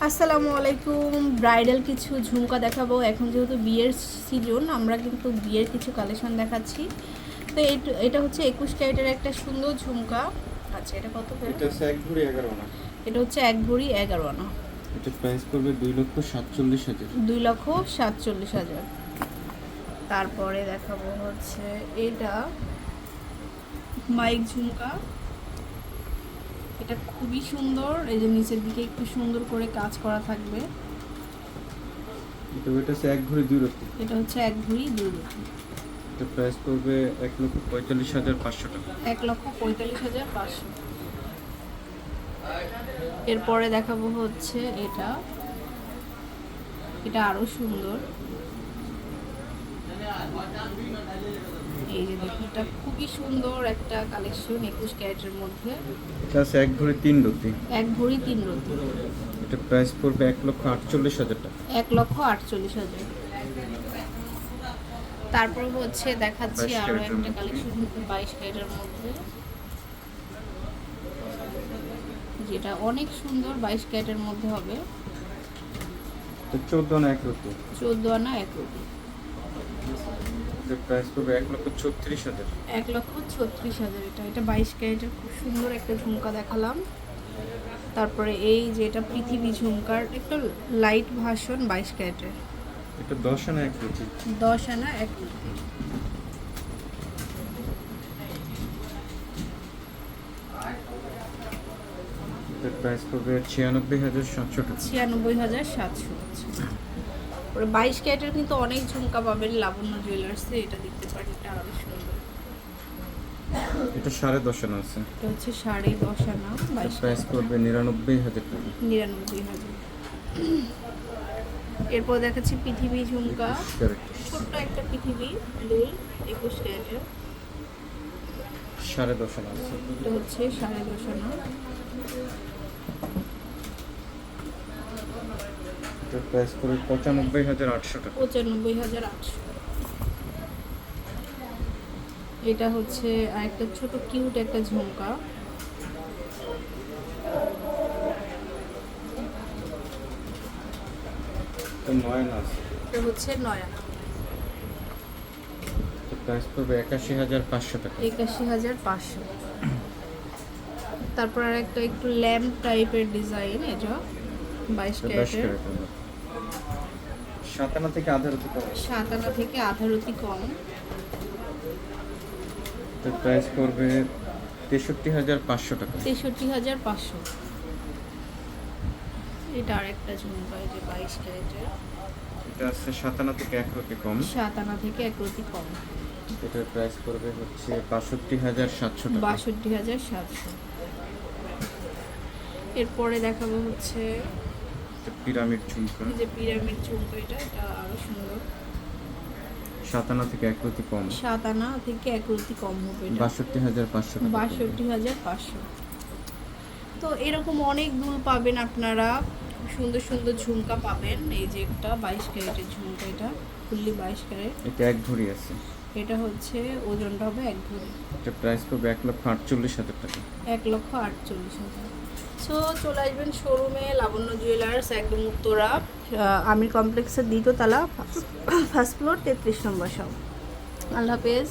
আসসালামু আলাইকুম। ব্রাইডাল কিছু ঝুমকা দেখাবো। এখন যেহেতু বিয়ের সিজন আমরা কিন্তু বিয়ের কিছু কালেকশন দেখাচ্ছি। তো এট- হচ্ছে একুশ ক্যারেটের একটা সুন্দর ঝুমকা। আচ্ছা এটা কত করে? এটা হচ্ছে এক ভরি এগারো আনা। এটা হচ্ছে এক ভরি এগারো আনা। এটা প্রাইস পড়বে দুই লক্ষ সাতচল্লিশ হাজার। দুই লক্ষ সাতচল্লিশ হাজার। তারপরে দেখাবো হচ্ছে এটা মাইক ঝুমকা। এটা খুবই সুন্দর এই যে নিচের দিকে একটু সুন্দর করে কাজ করা থাকবে। এটা এটা হচ্ছে এক ভরি দুই রত্তি। এটা হচ্ছে এক ভরি দুই রুটি এটা প্রাইস পড়বে এক লক্ষ পঁয়তাল্লিশ হাজার পাঁচশো টাকা। এক লক্ষ পঁয়তাল্লিশ হাজার পাঁচশো। এরপরে দেখাবো হচ্ছে এটা। এটা আরও সুন্দর। এটা খুবই সুন্দর একটা কালেকশন একুশ ক্যারেটের মধ্যে। আছে এক ভরি তিন রত্তি এক ভরি তিন রতি। এটা প্রাইস পড়বে এক লক্ষ আটচল্লিশ হাজার টাকা। এক লক্ষ আটচল্লিশ হাজার। তারপর হচ্ছে দেখাচ্ছি আরও একটা কালেকশন বাইশ ক্যারেটের মধ্যে। যেটা অনেক সুন্দর বাইশ ক্যারেটের মধ্যে হবে। চোদ্দ আনা এক রত্তি চোদ্দ আনা এক রুপি এটা প্রাইস পড়বে এক লক্ষ ছত্রিশ হাজার। এক লক্ষ ছত্রিশ হাজার এটা। এটা বাইশ ক্যারেটের খুব সুন্দর একটা ঝুমকা দেখালাম। তারপরে এই যে এটা পৃথিবী ঝুমকার একটু লাইট ভাষণ বাইশ ক্যারেটের। এটা দশ আনা এক রত্তি দশ আনা এক রুপি প্রাইস পড়বে ছিয়ানব্বই হাজার সাতশো টাকা। ছিয়ানব্বই হাজার সাতশো ওরা বাইশ ক্যারেটের কিন্তু অনেক ঝুমকা পাবেন লাবণ্য জুয়েলার্সে এটা দেখতে পারেন এটা আরও সুন্দর। এটা সাড়ে দশ আনা আছে। এটা হচ্ছে সাড়ে দশ আনা বাইশ প্রাইস পড়বে নিরানব্বই হাজার টাকা। নিরানব্বই হাজার। এরপর দেখাচ্ছি পৃথিবী ঝুমকা। ছোট্ট একটা পৃথিবী দুই একুশ ক্যারেটের। সাড়ে দশ আনা আছে। এটা হচ্ছে সাড়ে দশ আনা এটা প্রাইস পড়বে পঁচানব্বই হাজার আটশো টাকা। পঁচানব্বই হাজার আটশো এটা হচ্ছে আরেকটা ছোট কিউট একটা ঝুমকা। আনা এটা হচ্ছে নয়া প্রাইস পড়বে একাশি হাজার পাঁচশো টাকা। একাশি হাজার পাঁচশো। তারপর আর একটা একটু ল্যাম্প টাইপের ডিজাইন এটা বাইশ ক্যারেটের। ক্যারেট সাত আনা থেকে আধার হতে পারে সাত থেকে আধা রতি কম। তো প্রাইস করবে তেষট্টি হাজার পাঁচশো টাকা। তেষট্টি হাজার পাঁচশো। এটা আরেকটা ঝুমকা যে বাইশ ক্যারেটের এটা আছে সাত আনা থেকে এক রতি কম। সাত আনা থেকে এক রতি কম। এটার প্রাইস পড়বে হচ্ছে বাষট্টি হাজার সাতশো টাকা। বাষট্টি হাজার সাতশো। এরপরে দেখাবো হচ্ছে পিরামিড ঝুমকা। এই যে পিরামিড ঝুমকা এটা এটা আরও সুন্দর। সাত আনা থেকে এক রতি কম। সাত আনা থেকে এক রতি কম হবে এটা। বাষট্টি হাজার পাঁচশো বাষট্টি হাজার পাঁচশো। তো এরকম অনেক দুল পাবেন আপনারা। সুন্দর সুন্দর ঝুমকা পাবেন। এই যে একটা বাইশ ক্যারেটের ঝুমকা এটা ফুললি বাইশ ক্যারেট। এটা এক ভরি আছে। এটা হচ্ছে ওজনটা হবে এক ভরি। এটা প্রাইস পড়বে এক লক্ষ আটচল্লিশ হাজার টাকা। এক লক্ষ আটচল্লিশ হাজার। সো চলে আসবেন শোরুমে লাবণ্য জুয়েলার্স একদম উত্তরা। আমির কমপ্লেক্সের দ্বিতীয় তালা ফার্স্ট ফ্লোর তেত্রিশ নম্বর সব আল্লাহ হাফেজ।